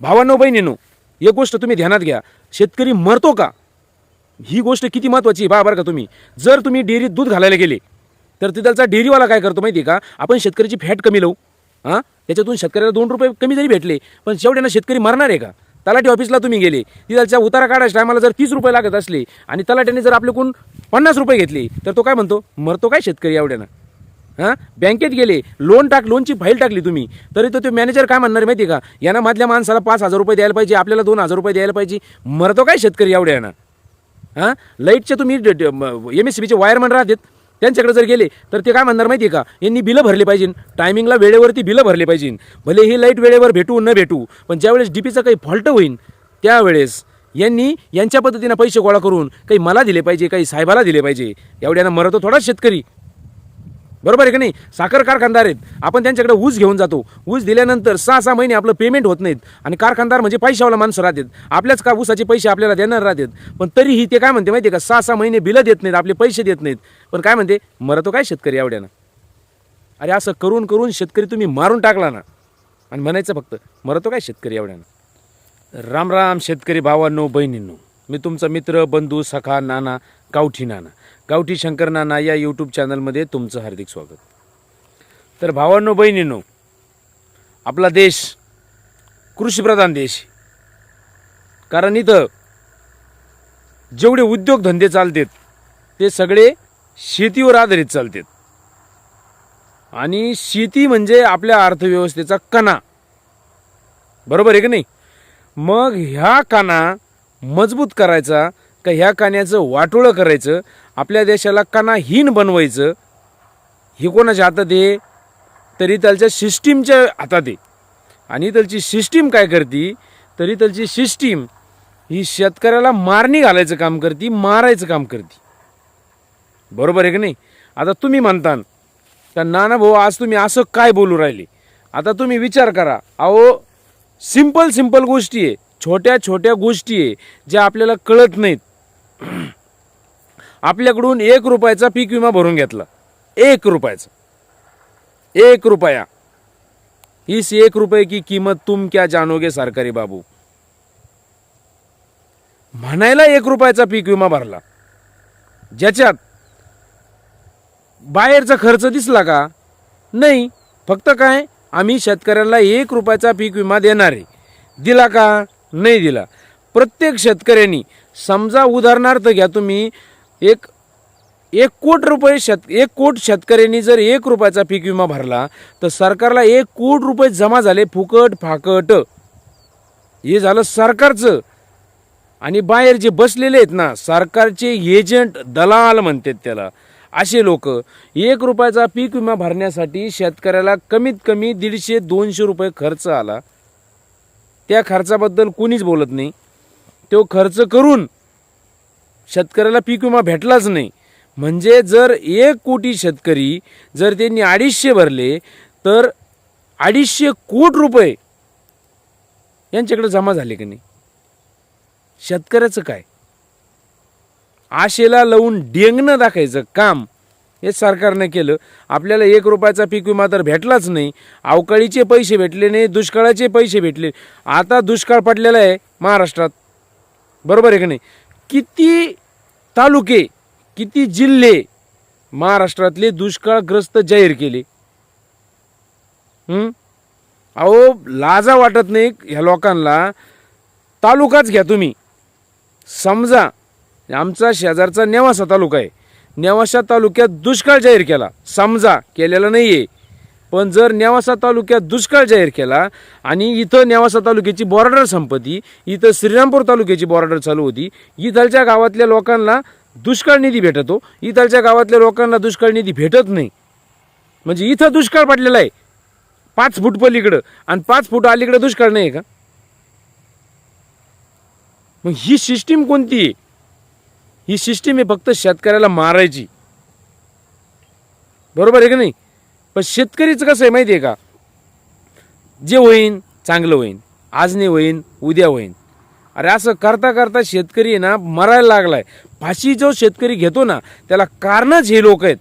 भावांनो बहिणीनो एक गोष्ट तुम्ही ध्यानात घ्या. शेतकरी मरतो का? ही गोष्ट किती महत्त्वाची आहे बा बरं का तुम्ही. जर तुम्ही डेअरीत दूध घालायला गेले तर तिथलचा डेअरीवाला काय करतो माहिती आहे का? आपण शेतकऱ्याची फॅट कमी लावू. हां? त्याच्यातून शेतकऱ्याला दोन रुपये कमी जरी भेटले पण शेवट्यानं शेतकरी मरणार आहे का? तलाठी ऑफिसला तुम्ही गेले तिथलच्या उतारा काढायच्या टायमाला जर तीस रुपये लागत असले आणि तलाट्याने जर आपल्याकडून पन्नास रुपये घेतले तर तो काय म्हणतो? मरतो काय शेतकरी एवढ्यानं? हां? बँकेत गेले लोन टाक लोनची फाईल टाकली तुम्ही. तरी तो ते मॅनेजर काय म्हणणार माहिती आहे का? यांना मधल्या माणसाला पाच हजार रुपये द्यायला पाहिजे आपल्याला दोन हजार रुपये द्यायला पाहिजे. मरतो काय शेतकरी एवढ्यानं हां? लाईटचे तुम्ही एम एस सी बीचे वायरमन राहतात. त्यांच्याकडे जर गेले तर ते काय म्हणणार माहिती आहे का? यांनी बिलं भरले पाहिजे. टायमिंगला वेळेवरती बिलं भरले पाहिजे. भले ही लाइट वेळेवर भेटू न भेटू पण ज्यावेळेस डी पीचा काही फॉल्ट होईल त्यावेळेस यांनी यांच्या पद्धतीनं पैसे गोळा करून काही मला दिले पाहिजे काही साहेबाला दिले पाहिजे. एवढ्यानं मरतो थोडाच शेतकरी. बरोबर आहे का नाही? साखर कारखानदार आहेत आपण त्यांच्याकडे ऊस घेऊन जातो. ऊस दिल्यानंतर सहा सहा महिने आपलं पेमेंट होत नाहीत. आणि कारखानदार म्हणजे पैशावाला माणसं राहतात. आपल्याच का ऊसाचे पैसे आपल्याला देणार राहतात? पण तरीही ते काय म्हणते माहिती आहे का? सहा सहा महिने बिलं देत नाहीत आपले पैसे देत नाहीत. पण काय म्हणते? मरतो काय शेतकरी एवढ्यानं? अरे असं करून करून शेतकरी तुम्ही मारून टाकला ना. आणि म्हणायचं फक्त मरतो काय शेतकरी एवढ्यानं? राम राम शेतकरी भावांनो बहिणींनो. मी तुमचा मित्र बंधू सखा नाना गावठी नाना. गावठी शंकर नाना या यूट्यूब चॅनलमध्ये तुमचं हार्दिक स्वागत. तर भावांनो बहिणींनो आपला देश कृषीप्रधान देश कारण इथं जेवढे उद्योगधंदे चालतात ते सगळे शेतीवर आधारित चालतात. आणि शेती म्हणजे आपल्या अर्थव्यवस्थेचा कणा. बरोबर आहे की नाही? मग ह्या काना मजबूत करायचा का ह्या कान्याचं वाटोळं करायचं? आपल्या देशाला कानाहीन बनवायचं हे कोणाच्या हातात आहे? तरी त्याच्या सिस्टीमच्या हातात आहे. आणि त्याची सिस्टीम काय करते? तरी त्याची सिस्टीम ही शेतकऱ्याला मारणी घालायचं काम करते मारायचं काम करते. बरोबर आहे की नाही? आता तुम्ही म्हणता तर नाना भाऊ आज तुम्ही असं काय बोलू राहिले? आता तुम्ही विचार करा अहो सिंपल सिंपल गोष्टी आहे. छोट्या छोट्या गोष्टी आहे ज्या आपल्याला कळत नाहीत. आपल्याकडून एक रुपयाचा पीक विमा भरून घेतला. एक रुपयाचा. एक रुपया. इस एक रुपये की किंमत तुम क्या जानोगे सरकारी बाबू? म्हणायला एक रुपयाचा पीक विमा भरला. ज्याच्यात बाहेरचा खर्च दिसला का? नाही. फक्त काय? आम्ही शेतकऱ्याला एक रुपयाचा पीक विमा देणार आहे. दिला का? नाही दिला. प्रत्येक शेतकऱ्यांनी समजा उदाहरणार्थ घ्या तुम्ही एक एक कोट रुपये शेत एक कोट शेतकऱ्यांनी जर एक रुपयाचा पीक विमा भरला तर सरकारला एक कोट रुपये जमा झाले फुकट फाकट. हे झालं सरकारचं. आणि बाहेर जे बसलेले आहेत ना सरकारचे एजंट दलाल म्हणतात त्याला. असे लोक एक रुपयाचा पीक विमा भरण्यासाठी शेतकऱ्याला कमीत कमी दीडशे दोनशे रुपये खर्च आला. त्या खर्चाबद्दल कोणीच बोलत नाही. तो खर्च करून शेतकऱ्याला पीक विमा भेटलाच नाही. म्हणजे जर एक कोटी शेतकरी जर त्यांनी अडीचशे भरले तर अडीचशे कोट रुपये यांच्याकडे जमा झाले की नाही? शेतकऱ्याचं काय? आशेला लावून डेंगणं दाखायचं काम हे सरकारनं केलं. आपल्याला एक रुपयाचा पीक विमा तर भेटलाच नाही. अवकाळीचे पैसे भेटले नाही दुष्काळाचे पैसे भेटले. आता दुष्काळ पडलेला आहे महाराष्ट्रात. बरोबर आहे की नाही? किती तालुके किती जिल्हे महाराष्ट्रातले दुष्काळग्रस्त जाहीर केले? अहो लाजा वाटत नाही ह्या लोकांना. तालुकाच घ्या तुम्ही. समजा आमचा शेजारचा नेवासा तालुका आहे. नेवासा तालुक्यात दुष्काळ जाहीर केला. समजा केलेला नाही आहे पण जर नेवासा तालुक्यात दुष्काळ जाहीर केला आणि इथं नेवासा तालुक्याची बॉर्डर संपत्ती इथं श्रीरामपूर तालुक्याची बॉर्डर चालू होती इथलच्या गावातल्या लोकांना दुष्काळ निधी भेटतो इथलच्या गावातल्या लोकांना दुष्काळ निधी भेटत नाही. म्हणजे इथं दुष्काळ पडलेला आहे. पाच फूट पलीकडं आणि पाच फूट अलीकडं दुष्काळ नाही का? मग ही सिस्टीम कोणती आहे? ही सिस्टीम आहे फक्त शेतकऱ्याला मारायची. बरोबर आहे का नाही? पण शेतकरीचं कसं आहे माहिती आहे का? जे होईन चांगलं होईन. आज नाही होईन उद्या होईन. अरे असं करता करता शेतकरी आहे ना मरायला लागलाय. फाशी जो शेतकरी घेतो ना त्याला कारणच हे लोक आहेत.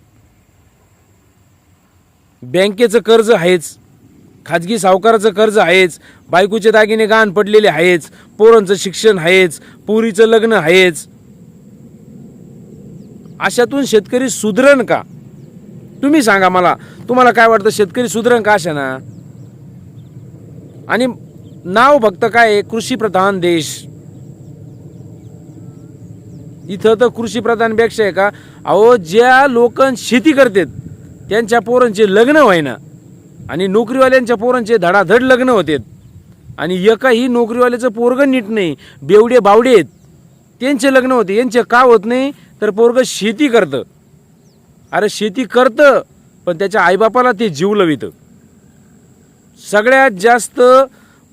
बँकेचं कर्ज आहेच. खाजगी सावकाराचं कर्ज आहेच. बायकोचे दागिने गहाण पडलेले आहेच. पोरांचं शिक्षण आहेच. पुरीचं लग्न आहेच. अशातून शेतकरी सुधरण का? तुम्ही सांगा मला तुम्हाला काय वाटतं शेतकरी सुधरण का असे ना आणि नाव फक्त काय आहे? कृषीप्रधान देश. इथं तर कृषीप्रधानपेक्षा आहे का? अहो ज्या लोक शेती करतात त्यांच्या पोरांचे लग्न व्हायना. आणि नोकरीवाल्यांच्या पोरांचे धडाधड लग्न होतात. आणि एकाही नोकरीवाल्याचं पोरगं नीट नाही बेवडे बावडे आहेत. त्यांचे लग्न होते यांचे का होत नाही? तर पोरगं शेती करतं. अरे शेती करतं पण त्याच्या आईबापाला ते जीव लवितं. सगळ्यात जास्त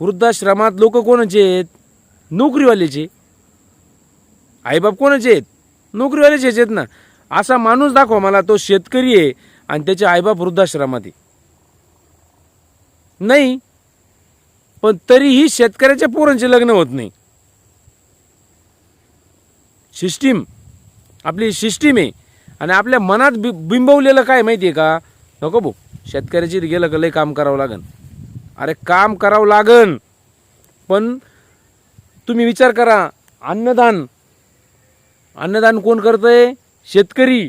वृद्धाश्रमात लोक कोणाचे आहेत? नोकरीवाल्याचे. आईबाप कोणाचे आहेत? नोकरीवाल्याचे आहेत ना. असा माणूस दाखवा मला तो शेतकरी आहे आणि त्याचे आईबाप वृद्धाश्रमात आहे. नाही पण तरीही शेतकऱ्याच्या पोरांचे लग्न होत नाही. सिस्टीम आपली सिस्टीम आहे. आणि आपल्या मनात बि बिंबवलेलं काय माहिती आहे का? नको भाऊ शेतकऱ्याची गेलं का लय काम करावं लागन. अरे काम करावं लागन पण तुम्ही विचार करा अन्नदान अन्नदान कोण करतंय? शेतकरी.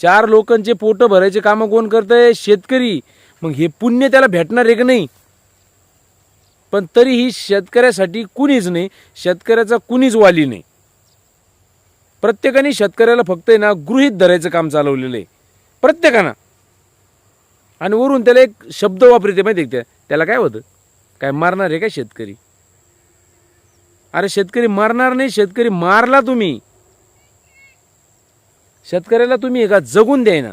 चार लोकांचे पोटं भरायचे कामं कोण करतंय? शेतकरी. मग हे पुण्य त्याला भेटणार आहे का नाही. पण तरीही शेतकऱ्यासाठी कुणीच नाही शेतकऱ्याचा कुणीच वाली नाही. प्रत्येकाने शेतकऱ्याला फक्त आहे ना गृहित धरायचं काम चालवलेलं आहे. प्रत्येकानं. आणि वरून त्याला एक शब्द वापरते माहिती आहे त्या? त्याला काय होतं? काय मारणार आहे काय शेतकरी? अरे शेतकरी मारणार नाही शेतकरी मारला तुम्ही. शेतकऱ्याला तुम्ही एका जगून द्याय ना.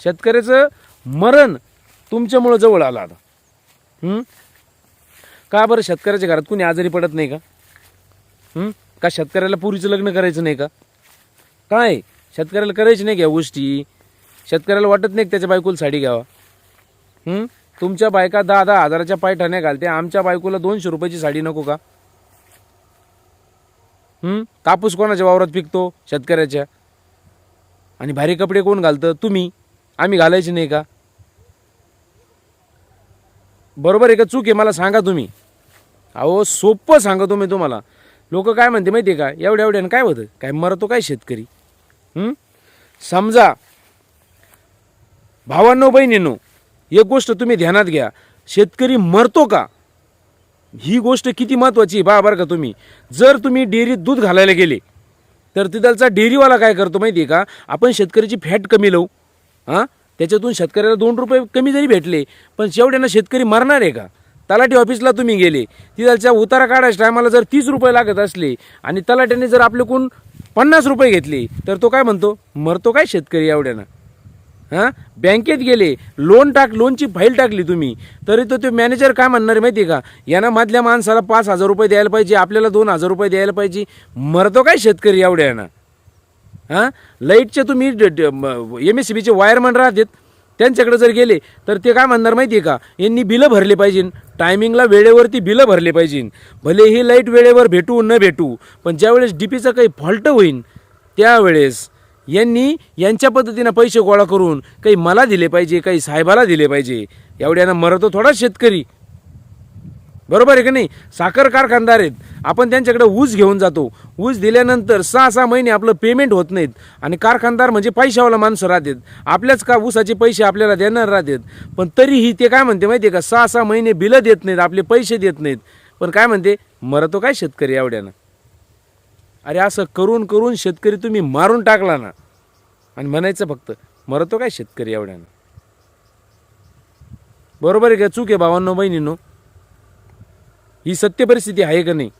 शेतकऱ्याचं मरण तुमच्यामुळं जवळ आलं आता. का बरं शेतकऱ्याच्या घरात कुणी आजारी पडत नाही का? का शेतकऱ्याला पुरीचं लग्न करायचं नाही का? काय? शेतकऱ्याला करायची नाही घ्या गोष्टी? शेतकऱ्याला वाटत नाही त्याच्या बायकोला साडी घ्यावा? तुमच्या बायका दहा दहा हजाराच्या पायठाण्या घालते आमच्या बायकोला दोनशे रुपयाची साडी नको का? कापूस कोणाच्या वावरात पिकतो? शेतकऱ्याच्या. आणि भारी कपडे कोण घालतं? तुम्ही. आम्ही घालायचे नाही का? बरोबर आहे का चूक आहे? मला सांगा तुम्ही. अहो सोपं सांगतो मी तुम्हाला. लोक काय म्हणते माहिती आहे का? एवढ्या एवढ्यानं काय होतं? काय मरतो काय शेतकरी? हं? समजा भावांनो बहिणींनो एक गोष्ट तुम्ही ध्यानात घ्या. शेतकरी मरतो का? ही गोष्ट किती महत्त्वाची आहे बा बरं का तुम्ही. जर तुम्ही डेअरीत दूध घालायला गेले तर तिथलचा डेअरीवाला काय करतो माहिती आहे का? आपण शेतकऱ्याची फॅट कमी लावू. हां? त्याच्यातून शेतकऱ्याला दोन रुपये कमी जरी भेटले पण शेवट्यानं शेतकरी मरणार आहे का? तलाठी ऑफिसला तुम्ही गेले तिथलच्या उतारा काढायच्या टायमाला जर तीस रुपये लागत असले आणि तलाट्याने जर आपल्याकडून पन्नास रुपये घेतले तर तो काय म्हणतो मरतो काय शेतकरी एवढ्यानं? हां? बँकेत गेले लोन टाक लोनची फाईल टाकली तुम्ही तरी तो ते मॅनेजर काय म्हणणार माहिती आहे का? यानं मधल्या माणसाला पाच हजार रुपये द्यायला पाहिजे आपल्याला दोन हजार रुपये द्यायला पाहिजे मरतो काय शेतकरी एवढ्यानं? हां? लाईटचे तुम्ही एम एस सी बीचे वायरमन राहतात त्यांच्याकडे जर गेले तर ते काय म्हणणार माहिती आहे का? यांनी बिलं भरले पाहिजे. टायमिंगला वेळेवरती बिलं भरले पाहिजे. भले ही लाइट वेळेवर भेटू न भेटू पण ज्यावेळेस डी पीचं काही फॉल्ट होईल त्यावेळेस यांनी यांच्या पद्धतीनं पैसे गोळा करून काही मला दिले पाहिजे काही साहेबाला दिले पाहिजे. एवढ्यानं मरतो थोडा शेतकरी. बरोबर आहे का नाही? साखर कारखानदार आहेत. आपण त्यांच्याकडे ऊस घेऊन जातो. ऊस दिल्यानंतर सहा सहा महिने आपलं पेमेंट होत नाहीत. आणि कारखानदार म्हणजे पैशावाला माणसं राहतात. आपल्याच का ऊसाचे पैसे आपल्याला देणार राहतात? पण तरीही ते काय म्हणते माहिती आहे का? सहा सहा महिने बिलं देत नाहीत आपले पैसे देत नाहीत. पण काय म्हणते? मरतो काय शेतकरी एवढ्यानं? अरे असं करून करून शेतकरी तुम्ही मारून टाकला ना. आणि म्हणायचं फक्त मरतो काय शेतकरी एवढ्यानं? बरोबर आहे का? चूक आहे भावांनो बहिणींनो. ही सत्य परिस्थिती आहे का नाही?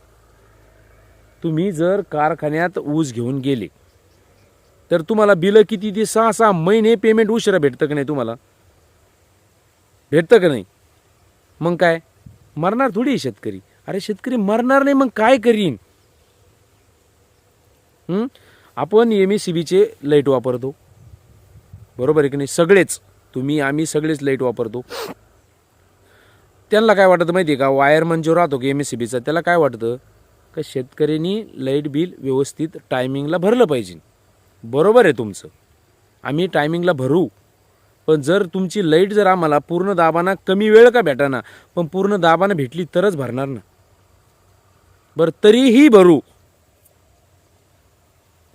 तुम्ही जर कारखान्यात ऊस घेऊन गेले तर तुम्हाला बिलं किती ते सहा सहा महिने पेमेंट उशिरा भेटतं का नाही तुम्हाला? भेटतं का नाही? मग काय? मरणार थोडी आहे शेतकरी. अरे शेतकरी मरणार नाही मग काय करीन? आपण एम एस सी बीचे लाइट वापरतो. बरोबर आहे की नाही? सगळेच. तुम्ही आम्ही सगळेच लाइट वापरतो. त्यांना काय वाटतं माहिती आहे का वायरमन म्हणजे जो राहतो की एम एस सी बीचा त्याला काय वाटतं? का शेतकऱ्यांनी लाइट बिल व्यवस्थित टायमिंगला भरलं पाहिजे. बरोबर आहे तुमचं. आम्ही टायमिंगला भरू. पण जर तुमची लाइट जर आम्हाला पूर्ण दाबाना कमी वेळ का भेटाना पण पूर्ण दाबानं भेटली तरच भरणार ना. बरं तरीही भरू.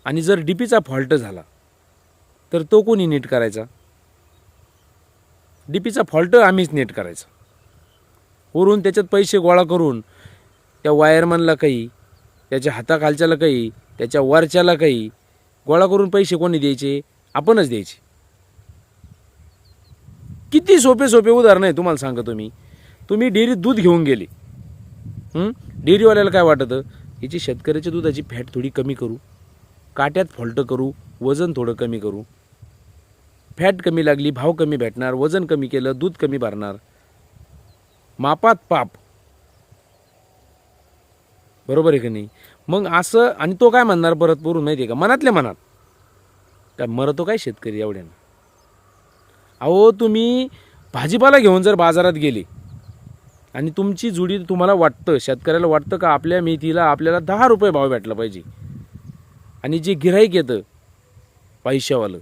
आणि जर डीपीचा फॉल्ट झाला तर तो कोणी नीट करायचा? डीपीचा फॉल्ट आम्हीच नीट करायचा. वरून त्याच्यात पैसे गोळा करून त्या वायरमनला काही त्याच्या हाताखालच्याला काही त्याच्या वरच्याला काही गोळा करून पैसे कोणी द्यायचे? आपणच द्यायचे. किती सोपे सोपे उदाहरण आहे तुम्हाला सांगतो मी. तुम्ही डेअरीत दूध घेऊन गेले. डेअरीवाल्याला काय वाटतं? याची शेतकऱ्याच्या दुधाची फॅट थोडी कमी करू काट्यात फॉल्ट करू वजन थोडं कमी करू. फॅट कमी लागली भाव कमी भेटणार वजन कमी केलं दूध कमी भरणार. मापात पाप. बरोबर आहे की नाही? मग असं आणि तो काय म्हणणार परत पुरून माहिती आहे का? मनातल्या मनात. काय मरतो काय शेतकरी एवढ्यानं? अहो तुम्ही भाजीपाला घेऊन जर बाजारात गेले आणि तुमची जुडी तुम्हाला वाटतं शेतकऱ्याला वाटतं का आपल्या मेथीला आपल्याला दहा रुपये भाव भेटला पाहिजे? आणि जे गिराईक येतं पैशावालं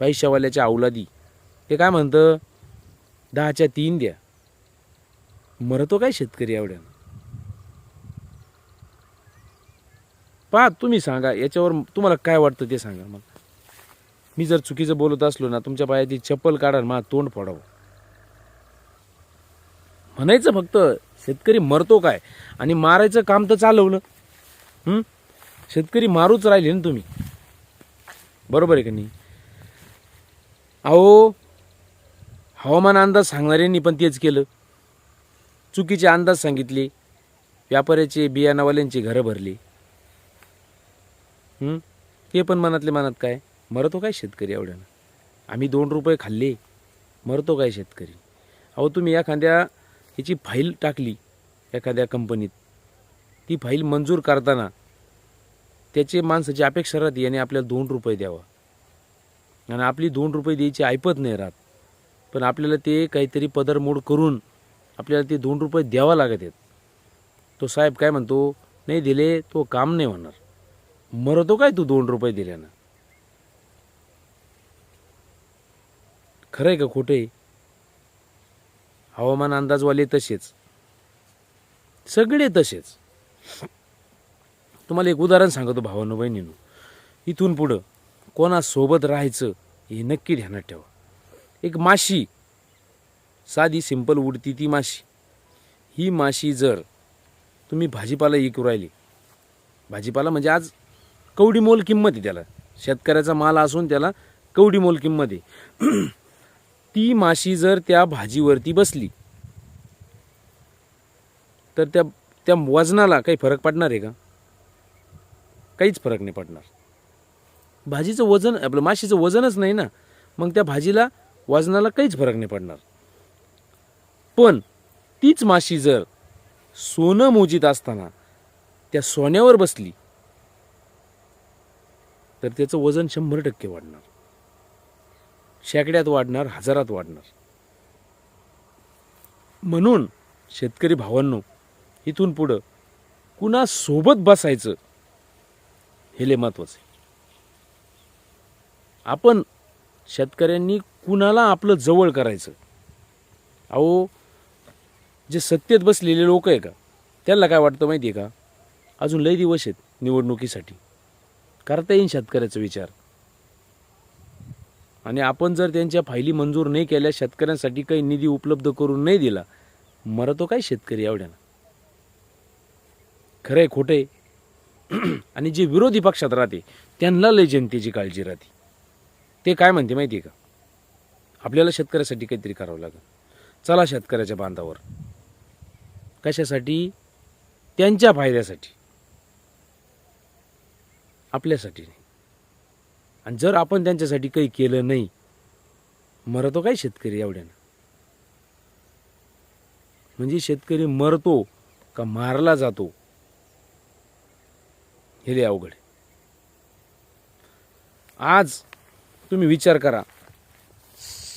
पैशावाल्याच्या अवलादी ते काय म्हणतं? दहाच्या तीन द्या. मरतो काय शेतकरी एवढ्यानं? पहा तुम्ही सांगा याच्यावर तुम्हाला काय वाटतं ते सांगा मग मी जर चुकीचं बोलत असलो ना तुमच्या पायाची चप्पल काढा मला तोंड फोडावं. म्हणायचं फक्त शेतकरी मरतो काय? आणि मारायचं काम तर चालवलं. शेतकरी मारूच राहिले ना तुम्ही. बरोबर आहे का नाही? अहो हवामान अंदाज सांगणाऱ्यांनी पण तेच केलं. चुकीचे अंदाज सांगितले. व्यापाऱ्याचे बियाणावाल्यांची घरं भरली. ते पण मनातले मनात काय? मरतो काय शेतकरी एवढ्यानं? आम्ही दोन रुपये खाल्ले. मरतो काय शेतकरी? अहो तुम्ही एखाद्या ह्याची फाईल टाकली एखाद्या कंपनीत. ती फाईल मंजूर करताना त्याचे माणसाची अपेक्षा राहते याने आपल्याला दोन रुपये द्यावा. आणि आपली दोन रुपये द्यायची ऐपत नाही राहत. पण आपल्याला ते काहीतरी पदरमोड करून आपल्याला ते दोन रुपये द्यावा लागत आहेत. तो साहेब काय म्हणतो नाही दिले तो काम नाही होणार. मरतो काय तू दोन रुपये दिल्यानं? खरं आहे का खोटं आहे हवामान अंदाजवाले तसेच. सगळे तसेच. तुम्हाला एक उदाहरण सांगतो भावानो बहिणीनो. इथून पुढं कोणासोबत राहायचं हे नक्की ध्यानात ठेवा. एक माशी साधी सिंपल उडती ती माशी. ही माशी जर तुम्ही भाजीपाला विकू राहिली भाजीपाला म्हणजे आज कवडी मोल किंमत आहे त्याला. शेतकऱ्याचा माल असून त्याला कवडी मोल किंमत आहे. ती माशी जर त्या भाजीवरती बसली तर त्या त्या वजनाला काही फरक पडणार आहे का? काहीच फरक नाही पडणार. भाजीचं वजन आपलं माशीचं वजनच नाही ना. मग त्या भाजीला वजनाला काहीच फरक नाही पडणार. पण तीच माशी जर सोनं मोजीत असताना त्या सोन्यावर बसली तर त्याचं वजन शंभर टक्के वाढणार. शेकड्यात वाढणार हजारात वाढणार. म्हणून शेतकरी भावांनो इथून पुढं कुणा सोबत बसायचं हे लय महत्वाचं आहे. आपण शेतकऱ्यांनी कुणाला आपलं जवळ करायचं? अहो जे सत्तेत बसलेले लोक आहे का? त्यांना काय वाटतं माहिती आहे का? अजून लय दिवस आहेत निवडणुकीसाठी. करता येईन शेतकऱ्याचा विचार. आणि आपण जर त्यांच्या फायली मंजूर नाही केल्या शेतकऱ्यांसाठी काही निधी उपलब्ध करून नाही दिला मरतो काय शेतकरी एवढ्यानं? खरं आहे खोटं आहे. आणि जे विरोधी पक्षात राहते त्यांना लय जनतेची काळजी राहते. ते काय म्हणते माहिती आहे का? आपल्याला शेतकऱ्यासाठी काहीतरी करावं लागेल. चला शेतकऱ्याच्या बांधावर. कशासाठी? त्यांच्या फायद्यासाठी. आपल्यासाठी नाही. आणि जर आपण त्यांच्यासाठी काही केलं नाही मरतो काय शेतकरी एवढ्यानं? म्हणजे शेतकरी मरतो का मारला जातो? हे लय अवघड आज तुम्ही विचार करा.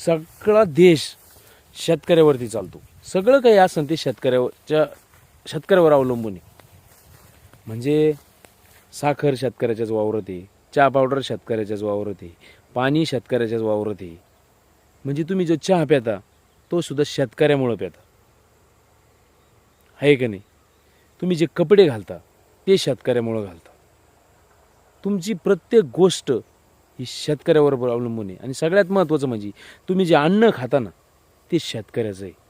सगळा देश शेतकऱ्यावरती चालतो. सगळं काही असं ते शेतकऱ्याच्या शेतकऱ्यावर अवलंबून आहे. म्हणजे साखर शेतकऱ्याच्याच वावरत आहे चहा पावडर शेतकऱ्याच्याच वावरत आहे पाणी शेतकऱ्याच्याच वावरत आहे. म्हणजे तुम्ही जो चहा प्याता तो सुद्धा शेतकऱ्यामुळं प्याता. आहे का नाही? तुम्ही जे कपडे घालता ते शेतकऱ्यामुळं घालता. तुमची प्रत्येक गोष्ट ही शेतकऱ्यावर अवलंबून आहे. आणि सगळ्यात महत्त्वाचं म्हणजे तुम्ही जे अन्न खाता ना ते शेतकऱ्याचं आहे.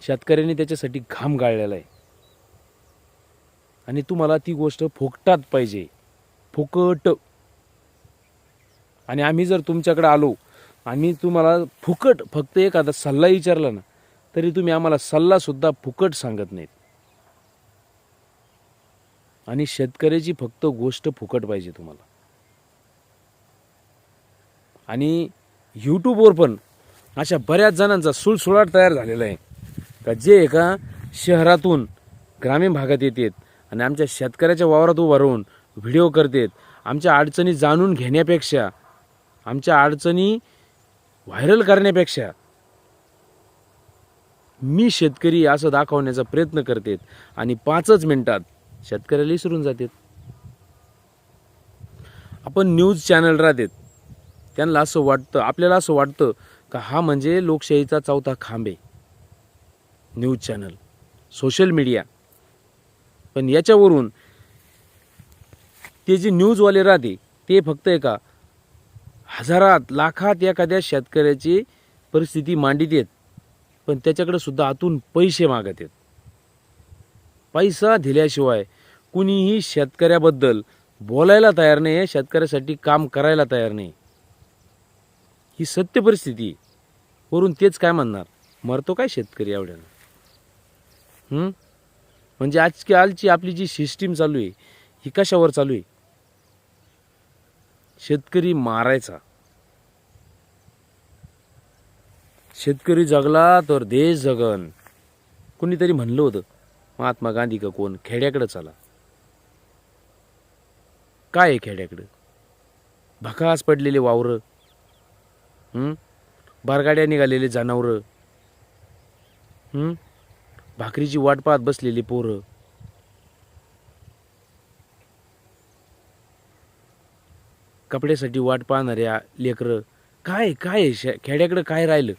शेतकऱ्याने त्याच्यासाठी घाम गाळलेला आहे. आणि तुम्हाला ती गोष्ट फुकटात पाहिजे. फुकट. आणि आम्ही जर तुमच्याकडे आलो आम्ही तुम्हाला फुकट फक्त एखादा सल्ला विचारला ना तरी तुम्ही आम्हाला सल्लासुद्धा फुकट सांगत नाहीत. आणि शेतकऱ्याची फक्त गोष्ट फुकट पाहिजे तुम्हाला. आणि यूट्यूबवर पण अशा बऱ्याच जणांचा सुळसुळाट तयार झालेला आहे. का जे एका शहरातून ग्रामीण भागात येतात आणि आमच्या शेतकऱ्याच्या वावरात उभा राहून व्हिडिओ करतात आमच्या अडचणी जाणून घेण्यापेक्षा आमच्या अडचणी व्हायरल करण्यापेक्षा मी शेतकरी असं दाखवण्याचा प्रयत्न करतात आणि पाचच मिनिटात शेतकऱ्याला विसरून जातात. आपण न्यूज चॅनल राहतात. त्यांना असं वाटतं आपल्याला असं वाटतं का हा म्हणजे लोकशाहीचा चौथा खांब आहे. News channel social media. पण याच्यावरून ते जे न्यूजवाले राहते ते फक्त एका हजारात लाखात एखाद्या शेतकऱ्याची परिस्थिती मांडित येत. पण त्याच्याकडे सुद्धा आतून पैसे मागत आहेत पैसा दिल्याशिवाय कुणीही शेतकऱ्याबद्दल बोलायला तयार नाही शेतकऱ्यासाठी काम करायला तयार नाही. ही सत्य परिस्थिती. वरून तेच काय म्हणणार? मरतो काय शेतकरी एवढ्यानं? म्हणजे आजकालची आपली जी सिस्टीम चालू आहे ही कशावर चालू आहे? शेतकरी मारायचा. शेतकरी जगला तर देश जगन. कुणीतरी म्हणलं होतं महात्मा गांधी का कोण? खेड्याकडं चला. काय आहे खेड्याकडं? भकास पडलेले वावरं. बारगाड्या निघालेले जनावरं. भाकरीची वाट पाहत बसलेली पोरं. कपड्यासाठी वाट पाहणाऱ्या लेकरं काय काय खेड्याकडं काय राहिलं?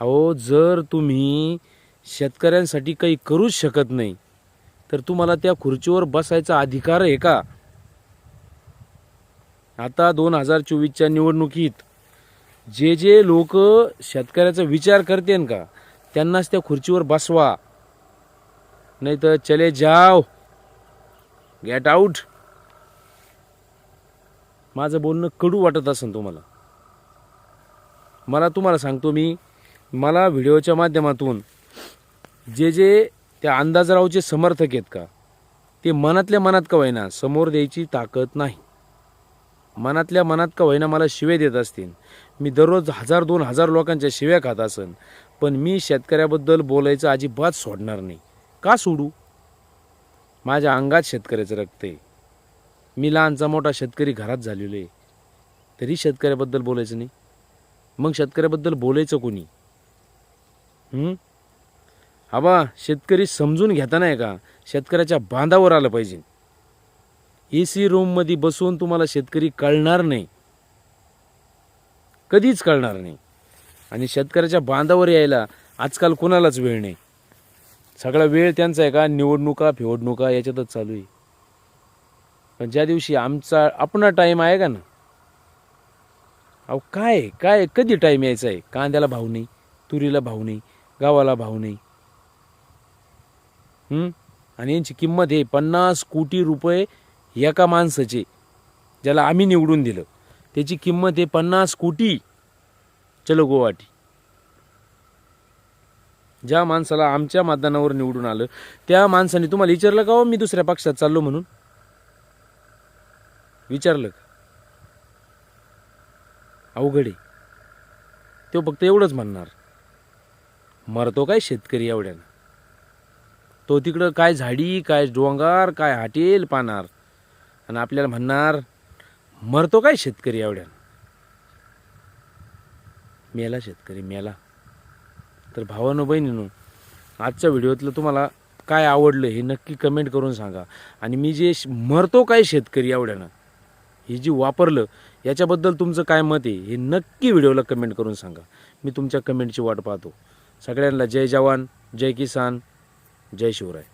अहो जर तुम्ही शेतकऱ्यांसाठी काही करूच शकत नाही तर तुम्हाला त्या खुर्चीवर बसायचा अधिकार आहे का? आता दोन हजार चोवीसच्या निवडणुकीत जे जे लोक शेतकऱ्याचा विचार करते का त्यांनाच त्या खुर्चीवर बसवा. नाही तर चले जाव गेट आऊट माझं बोलणं कडू वाटत असेल तुम्हाला. मला तुम्हाला सांगतो मी मला व्हिडिओच्या माध्यमातून जे जे त्या अंदाजरावचे समर्थक आहेत का ते मनातल्या मनात का होईना समोर द्यायची ताकद नाही. मनातल्या मनात का होईना मला शिवे देत असतील. मी दररोज हजार दोन हजार लोकांच्या शिव्या खात असन. पण मी शेतकऱ्याबद्दल बोलायचं अजिबात सोडणार नाही. का सोडू? माझ्या अंगात शेतकऱ्याचं रक्त आहे. मी लहानचा मोठा शेतकरी घरात झालेलो आहे. तरी शेतकऱ्याबद्दल बोलायचं नाही. मग शेतकऱ्याबद्दल बोलायचं कोणी? हवा शेतकरी समजून घेता नाही का? शेतकऱ्याच्या बांधावर आलं पाहिजे. ए सी रूममध्ये बसून तुम्हाला शेतकरी कळणार नाही. कधीच कळणार नाही. आणि शेतकऱ्याच्या बांधावर यायला आजकाल कोणालाच वेळ नाही. सगळा वेळ त्यांचा आहे का निवडणुका फिवडणुका याच्यातच चालू आहे. पण ज्या दिवशी आमचा आपणा टाईम आहे का ना? अहो काय काय कधी टाईम यायचा आहे? कांद्याला भाव नाही तुरीला भाव नाही गावाला भाव नाही. आणि यांची किंमत हे पन्नास कोटी रुपये एका माणसाचे ज्याला आम्ही निवडून दिलं. त्याची किंमत आहे पन्नास कोटी. चलो गोवाटी ज्या माणसाला आमच्या मतदानावर निवडून आलं त्या माणसाने तुम्हाला विचारलं का हो मी दुसऱ्या पक्षात चाललो म्हणून? विचारलं का? अवघड आहे. तो फक्त एवढंच म्हणणार. मरतो काय शेतकरी एवढ्यानं? तो तिकडं काय झाडी काय डोंगर काय हाटेल पाहणार. आणि आपल्याला म्हणणार मरतो काय शेतकरी एवढ्यानं मेला शेतकरी मेला. तर भावानो बहिणीनो आजच्या व्हिडिओतलं तुम्हाला काय आवडलं हे नक्की कमेंट करून सांगा. आणि मी जे श- मरतो काय शेतकरी एवढ्यानं हे जे वापरलं याच्याबद्दल तुमचं काय मत आहे हे नक्की व्हिडिओला कमेंट करून सांगा. मी तुमच्या कमेंटची वाट पाहतो. सगळ्यांना जय जवान जय किसान जय शिवराय.